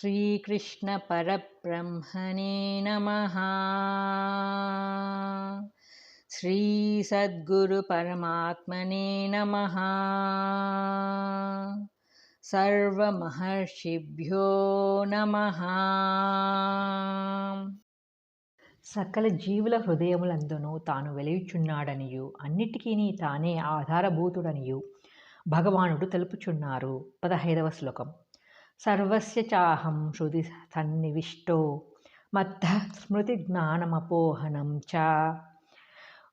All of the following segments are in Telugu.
श्रीकृष्णपरब्रह्मणे नमः श्रीसद्गुरुपरमात्मने नमः సర్వమహర్షిభ్యో నమ సకల జీవుల హృదయములందును తాను వెలియుచున్నాడనియు అన్నిటికీ తానే ఆధారభూతుడనియు భగవానుడు తెలుపుచున్నారు పదహైదవ శ్లోకం సర్వస్య చాహం హృది సన్నివిష్టో మత్త స్మృతి జ్ఞానమపోహనం చ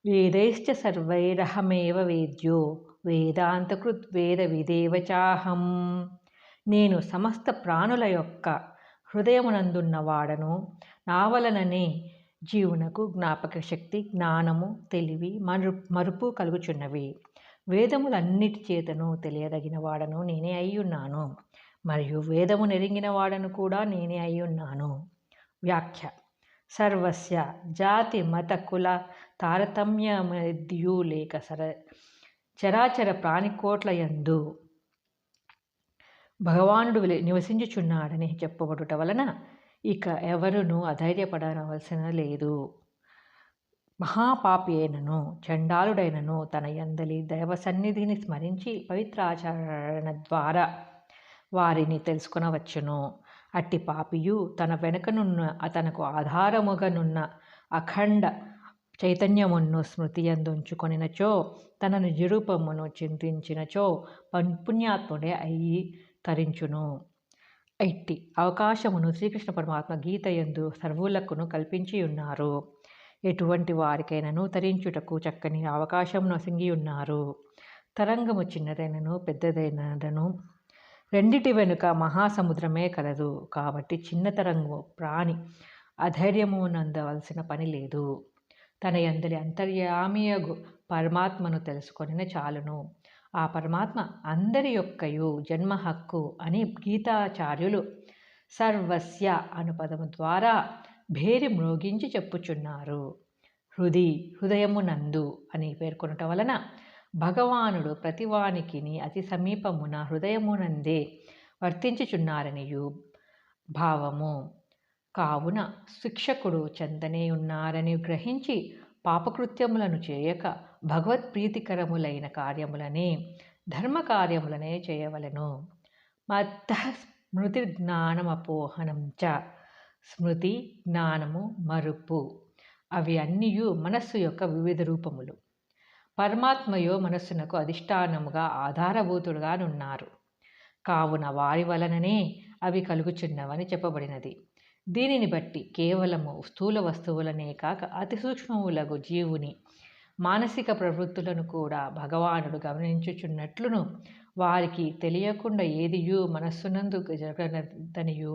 వేదైశ్చ సర్వైరహమేవ వేద్యో వేదాంతకృత్ వేద విదేవ చాహం నేను సమస్త ప్రాణుల యొక్క హృదయమునందున్నవాడను నా వలననే జీవునకు జ్ఞాపక శక్తి జ్ఞానము తెలివి మరు మరుపు కలుగుచున్నవి. వేదములన్నిటి చేతను తెలియదగిన వాడను నేనే అయ్యున్నాను. మరియు వేదము నెరిగిన వాడను కూడా నేనే అయ్యున్నాను వ్యాఖ్య. సర్వస్య జాతి మత కుల తారతమ్యమద్యు లేక సర చరాచర ప్రాణికోట్ల యందు భగవానుడు నివసించుచున్నాడని చెప్పబడుట వలన ఇక ఎవరునూ అధైర్యపడవలసిన లేదు. మహాపాపి అయినను చండాలుడైనను తన యందలి దైవ సన్నిధిని స్మరించి పవిత్రాచరణ ద్వారా వారిని తెలుసుకొనవచ్చును. అట్టి పాపియు తన వెనుకనున్న అతనకు ఆధారముగనున్న అఖండ చైతన్యమును స్మృతి అందుంచుకొనినచో తన నిజరూపమును చింతించినచో పుణ్యాత్ముడే అయి తరించును. ఇట్టి అవకాశమును శ్రీకృష్ణ పరమాత్మ గీత ఎందు సర్వులకును కల్పించి ఉన్నారు ఎటువంటి వారికైనను తరించుటకు చక్కని అవకాశమును అసింగి ఉన్నారు తరంగము చిన్నదైనను పెద్దదైనను రెండిటి వెనుక మహాసముద్రమే కలదు కాబట్టి చిన్నతరంగు ప్రాణి ప్రాణి అధైర్యమునందవలసిన పని లేదు. తన ఎందరి అంతర్యామియగు పరమాత్మను తెలుసుకొనిన చాలును. ఆ పరమాత్మ అందరి యొక్కయు జన్మ హక్కు అని గీతాచార్యులు సర్వస్య అను పదము ద్వారా భేరి మ్రోగించి చెప్పుచున్నారు. హృది హృదయమునందు అని పేర్కొనటం వలన భగవానుడు ప్రతివానికి అతి సమీపమున హృదయమునందే వర్తించుచున్నారనియు భావము. కావున శిక్షకుడు చెందనే ఉన్నారని గ్రహించి పాపకృత్యములను చేయక భగవత్ప్రీతికరములైన కార్యములనే ధర్మకార్యములనే చేయవలను. మత్త స్మృతి జ్ఞానమపోహనం చ స్మృతి జ్ఞానము మరుపు. అవి అన్నీ మనస్సు యొక్క వివిధ రూపములు. పరమాత్మయో మనస్సునకు అధిష్టానముగా ఆధారభూతుడుగానున్నారు కావున వారి వలననే అవి కలుగుచున్నవని చెప్పబడినది. దీనిని బట్టి కేవలము స్థూల వస్తువులనే కాక అతి సూక్ష్మములగు జీవుని మానసిక ప్రవృత్తులను కూడా భగవానుడు గమనించుచున్నట్లును వారికి తెలియకుండా ఏదియూ మనస్సునందు జరగనదనియు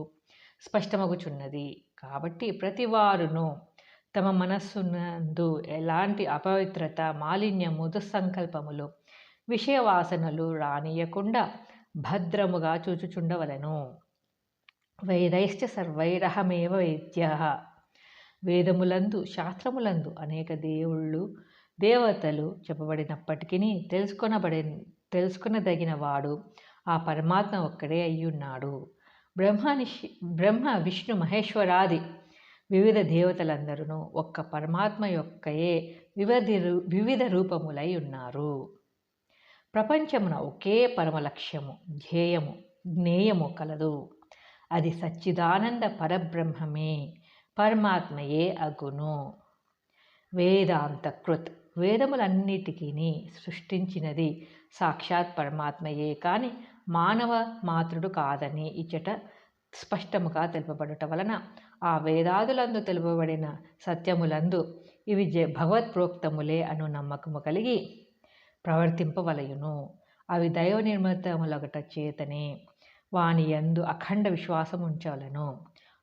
స్పష్టమగుచున్నది. కాబట్టి ప్రతివారును తమ మనస్సునందు ఎలాంటి అపవిత్రత మాలిన్యము దుస్సంకల్పములు విషయవాసనలు రానియకుండా భద్రముగా చూచుచుండవలను. వేదైశ్చ సర్వైరహమేవ వేద్య. వేదములందు శాస్త్రములందు అనేక దేవుళ్ళు దేవతలు చెప్పబడినప్పటికీ తెలుసుకొనబడి తెలుసుకునదగిన వాడు ఆ పరమాత్మ ఒక్కడే అయ్యున్నాడు. బ్రహ్మనిషి బ్రహ్మ విష్ణు మహేశ్వరాది వివిధ దేవతలందరూ ఒక్క పరమాత్మ యొక్కయే వివిధ వివిధ రూపములై ఉన్నారు. ప్రపంచమున ఒకే పరమ లక్ష్యము ధ్యేయము జ్ఞేయము కలదు. అది సచ్చిదానంద పరబ్రహ్మమే పరమాత్మయే అగును. వేదాంతకృత్ వేదములన్నిటికీ సృష్టించినది సాక్షాత్ పరమాత్మయే కాని మానవ మాతృడు కాదని ఇచ్చట స్పష్టముగా తెలుపబడుట వలన ఆ వేదాదులందు తెలుపబడిన సత్యములందు ఇవి జ భగవత్ప్రోక్తములే అను నమ్మకము కలిగి ప్రవర్తింపవలయును. అవి దైవ నిర్మితములగట చేతనే వాని యందు అఖండ విశ్వాసం ఉంచాలను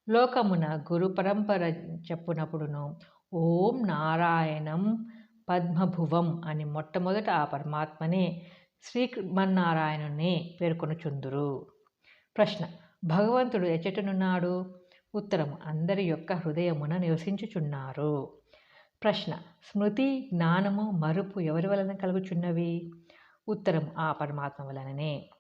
లోకమున గురు పరంపర చెప్పునప్పుడును ఓం నారాయణం పద్మభువం అని మొట్టమొదట ఆ పరమాత్మనే శ్రీమన్నారాయణుని పేర్కొనుచుందురు. ప్రశ్న భగవంతుడు ఎచ్చటనున్నాడు? ఉత్తరం అందరి యొక్క హృదయమున నివసించుచున్నారు. ప్రశ్న స్మృతి జ్ఞానము మరుపు ఎవరి వలన కలుగుచున్నవి? ఉత్తరం ఆ పరమాత్మ వలననే.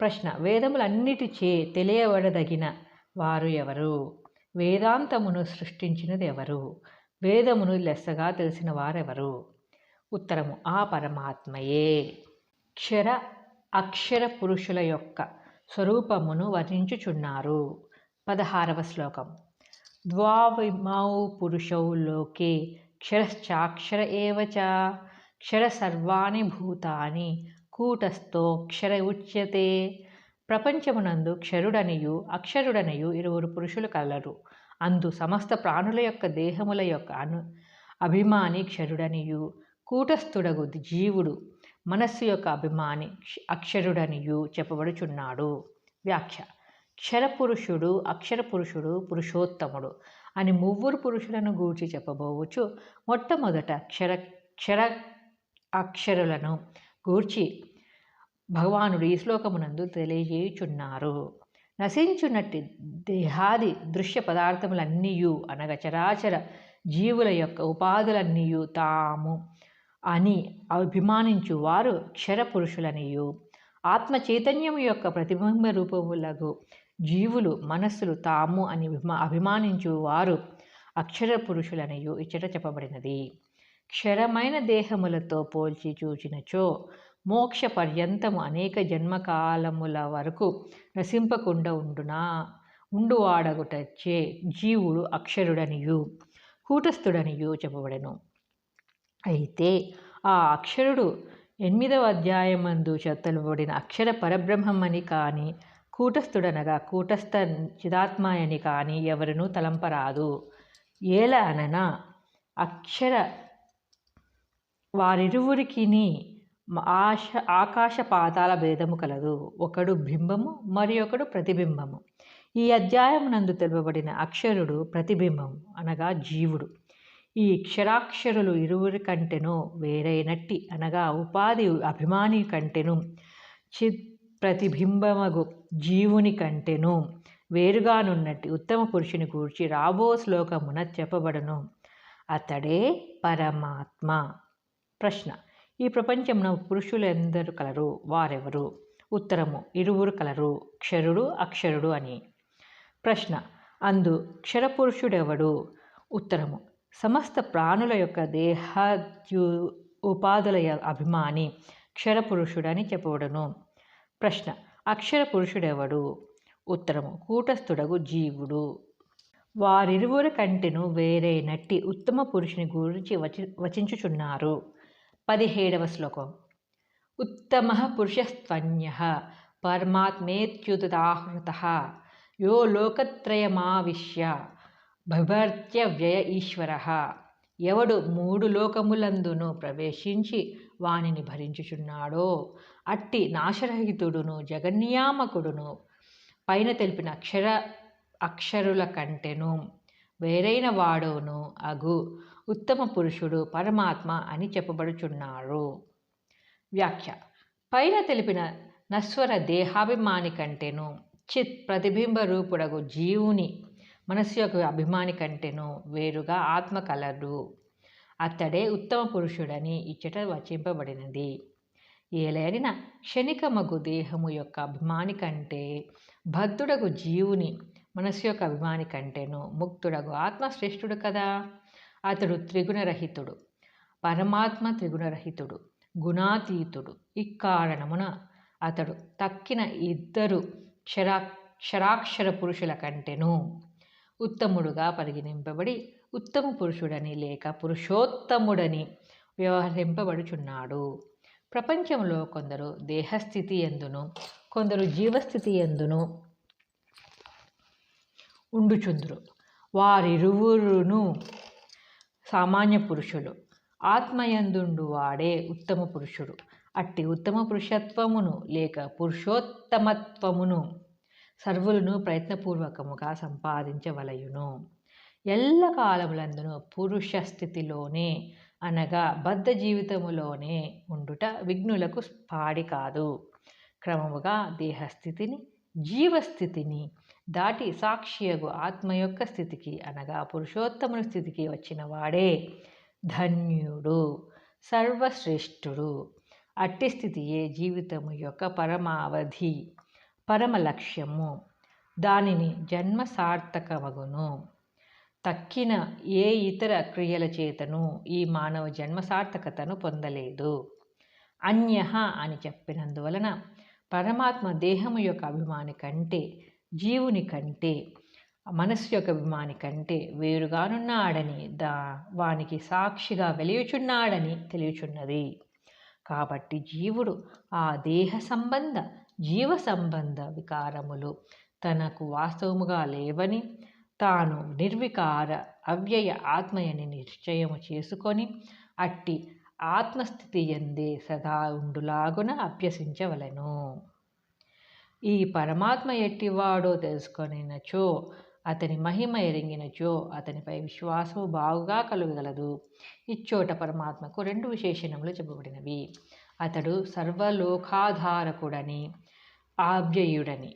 ప్రశ్న వేదములన్నిటిచే తెలియబడదగిన వారు ఎవరు? వేదాంతమును సృష్టించినది ఎవరు వేదమును లెస్సగా తెలిసిన వారెవరు? ఉత్తరము ఆ పరమాత్మయే. క్షర అక్షర పురుషుల యొక్క స్వరూపమును వర్ణించుచున్నారు. పదహారవ శ్లోకం. ద్వావిమౌ పురుషౌ లోకే క్షరశ్చాక్షర ఏవ చ. క్షర సర్వాణి భూతాని కూటస్థో క్షర ఉచ్యతే. ప్రపంచమునందు క్షరుడనియు అక్షరుడనియు ఇరువురు పురుషులు కలరు. అందు సమస్త ప్రాణుల యొక్క దేహముల యొక్క అను అభిమాని క్షరుడనియు కూటస్థుడగు జీవుడు మనస్సు యొక్క అభిమాని అక్షరుడనియు చెప్పబడుచున్నాడు. వ్యాఖ్య. క్షరపురుషుడు అక్షర పురుషుడు పురుషోత్తముడు అని మువ్వురు పురుషులను గూర్చి చెప్పబోవచ్చు. మొట్టమొదట క్షర క్షర అక్షరులను గూర్చి భగవానుడు ఈ శ్లోకమునందు తెలియజేయుచున్నారు. నశించున్నట్టి దేహాది దృశ్య పదార్థములన్నీయు అనగా చరాచర జీవుల యొక్క ఉపాధులన్నీయు తాము అని అభిమానించు వారు క్షరపురుషులనియు ఆత్మ చైతన్యం యొక్క ప్రతిబింబ రూపములకు జీవులు మనస్సులు తాము అని అభిమానించు వారు అక్షర పురుషులనియు ఇచ్చట చెప్పబడినది. క్షరమైన దేహములతో పోల్చి చూచినచో మోక్ష పర్యంతము అనేక జన్మకాలముల వరకు నశింపకుండా ఉండునా? ఉండువాడగుటచ్చే జీవుడు అక్షరుడనియు కూటస్థుడనియు చెప్పబడెను. అయితే ఆ అక్షరుడు ఎనిమిదవ అధ్యాయమందు చెత్తలుబడిన అక్షర పరబ్రహ్మమని కానీ కూటస్థుడనగా కూటస్థ చిదాత్మాయని కానీ ఎవరినూ తలంపరాదు. ఏల అనన అక్షర వారిరువురికిని ఆశ ఆకాశ పాతాల భేదము కలదు. ఒకడు బింబము మరి ఒకడు ప్రతిబింబము. ఈ అధ్యాయమునందు తెలుపబడిన అక్షరుడు ప్రతిబింబము అనగా జీవుడు. ఈ క్షరాక్షరులు ఇరువురి కంటెను వేరైనట్టి అనగా ఉపాధి అభిమాని కంటెను చిత్ ప్రతిబింబమగు జీవుని కంటెను. వేరుగానున్నట్టు ఉత్తమ పురుషుని గూర్చి రాబో శ్లోకమున చెప్పబడను. అతడే పరమాత్మ. ప్రశ్న. ఈ ప్రపంచమున పురుషులు ఎందరు కలరు? వారెవరు? ఉత్తరము. ఇరువురు కలరు? క్షరుడు అక్షరుడు అని. ప్రశ్న. అందు క్షరపురుషుడెవడు? ఉత్తరము. సమస్త ప్రాణుల యొక్క దేహ ఉపాధుల అభిమాని క్షరపురుషుడని చెప్పబడును. ప్రశ్న. అక్షర పురుషుడెవడు? ఉత్తరము. కూటస్థుడగు జీవుడు. వారిరువురి కంటెను వేరైనట్టి ఉత్తమ పురుషుని గురించి వచి వచించుచున్నారు. పదిహేడవ శ్లోకం. ఉత్తమ పురుషస్త్వన్య పరమాత్మేత్యుదాహృత యో లోకత్రయమావిశ్య బిభర్త్య వ్యయ ఈశ్వర ఎవడు మూడు లోకములందును ప్రవేశించి వానిని భరించుచున్నాడో? అట్టి నాశరహితుడును జగన్యామకుడును పైన తెలిపిన అక్షర అక్షరుల కంటెను వేరైన వాడును అగు. ఉత్తమ పురుషుడు పరమాత్మ అని చెప్పబడుచున్నారు వ్యాఖ్య. పైన తెలిపిన నశ్వర దేహాభిమాని కంటెను చిత్ ప్రతిబింబ రూపుడగు జీవుని మనస్సు యొక్క అభిమాని కంటేను వేరుగా ఆత్మ కలడు అతడే ఉత్తమ పురుషుడని ఇచ్చట వచింపబడినది. ఏలైన క్షణికమగు దేహము యొక్క అభిమాని కంటే భద్రుడగు జీవుని మనస్సు యొక్క అభిమాని కంటేను ముక్తుడగు ఆత్మశ్రేష్ఠుడు కదా? అతడు త్రిగుణరహితుడు పరమాత్మ త్రిగుణరహితుడు గుణాతీతుడు. ఇక్కారణమున అతడు తక్కిన ఇద్దరు క్షరా క్షరాక్షర పురుషుల కంటేను ఉత్తముడుగా పరిగణింపబడి ఉత్తమ పురుషుడని లేక పురుషోత్తముడని వ్యవహరింపబడుచున్నాడు. ప్రపంచంలో కొందరు దేహస్థితి ఎందును కొందరు జీవస్థితి ఎందును ఉండుచుందురు. వారిరువురును సామాన్య పురుషులు ఆత్మయందుండు వాడే ఉత్తమ పురుషుడు. అట్టి ఉత్తమ పురుషత్వమును లేక పురుషోత్తమత్వమును సర్వులను ప్రయత్నపూర్వకముగా సంపాదించవలయును. ఎల్ల కాలములందును పురుష స్థితిలోనే అనగా బద్ధ జీవితములోనే ఉండుట విఘ్నులకు పాడి కాదు. క్రమముగా దేహస్థితిని జీవస్థితిని దాటి సాక్షియగు ఆత్మ యొక్క స్థితికి అనగా పురుషోత్తముని స్థితికి వచ్చిన వాడే ధన్యుడు సర్వశ్రేష్ఠుడు. అట్టి స్థితియే జీవితము యొక్క పరమావధి. పరమ లక్ష్యము దానిని జన్మ సార్థకమగును తక్కిన ఏ ఇతర క్రియల చేతను ఈ మానవ జన్మ సార్థకతను పొందలేదు. అన్య అని చెప్పినందువలన పరమాత్మ దేహము యొక్క అభిమాని కంటే జీవుని కంటే మనస్సు యొక్క అభిమాని కంటే వేరుగానున్నాడని దా వానికి సాక్షిగా వెలియుచున్నాడని తెలియచున్నది. కాబట్టి జీవుడు ఆ దేహ సంబంధ జీవ సంబంధ వికారములు తనకు వాస్తవముగా లేవని తాను నిర్వికార అవ్యయ ఆత్మయని నిశ్చయము చేసుకొని అట్టి ఆత్మస్థితి ఎందే సదా ఉండులాగున అభ్యసించవలెను. ఈ పరమాత్మ ఎట్టివాడో తెలుసుకొనినచో అతని మహిమ ఎరింగినచో అతనిపై విశ్వాసము బాగుగా కలుగగలదు. ఇచ్చోట పరమాత్మకు రెండు విశేషణములు చెప్పబడినవి. అతడు సర్వలోకాధారకుడని ఆవ్యయుడని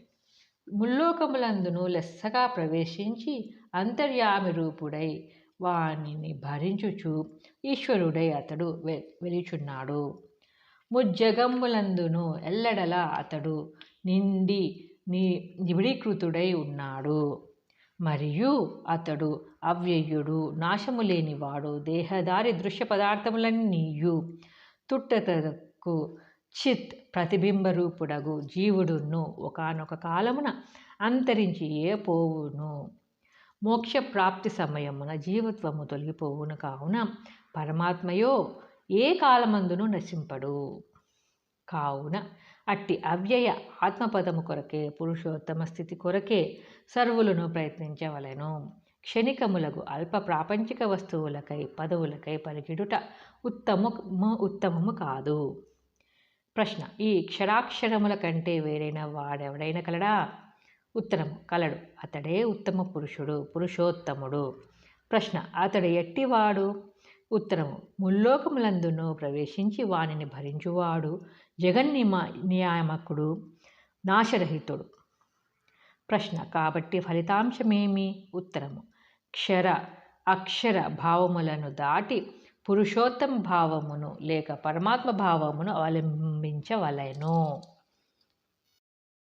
ముల్లోకములందును లెస్సగా ప్రవేశించి అంతర్యామి రూపుడై వానిని భరించుచు ఈశ్వరుడై అతడు వె వెలుచున్నాడు. ముజ్జగమ్ములందును ఎల్లడల అతడు నిండి ని నిబిడీకృతుడై ఉన్నాడు. మరియు అతడు అవ్యయుడు నాశము లేనివాడు దేహదారి దృశ్య పదార్థములన్నీయు కు చిత్ ప్రతిబింబరూపుడగు జీవుడును ఒకనొక కాలమున అంతరించి ఏ పోవును మోక్షప్రాప్తి సమయమున జీవత్వము తొలగిపోవును కావున పరమాత్మయో ఏ కాలమందును నశింపడు. కావున అట్టి అవ్యయ ఆత్మపదము కొరకే పురుషోత్తమ స్థితి కొరకే సర్వులను ప్రయత్నించవలెను. క్షణికములకు అల్ప ప్రాపంచిక వస్తువులకై పదవులకై పరిగిడుట ఉత్తము ఉత్తమము కాదు. ప్రశ్న. ఈ క్షరాక్షరముల కంటే వేరైన వాడెవడైనా కలడా? ఉత్తరము. కలడు. అతడే ఉత్తమ పురుషుడు పురుషోత్తముడు. ప్రశ్న. అతడు ఎట్టివాడు? ఉత్తరము. ముల్లోకములందును ప్రవేశించి వానిని భరించువాడు జగన్నిమ నియామకుడు నాశరహితుడు. ప్రశ్న. కాబట్టి ఫలితాంశమేమి? ఉత్తరము. క్షర. అక్షర భావములను దాటి పురుషోత్తమ భావమును లేక పరమాత్మ భావమును అవలంబించవలెను.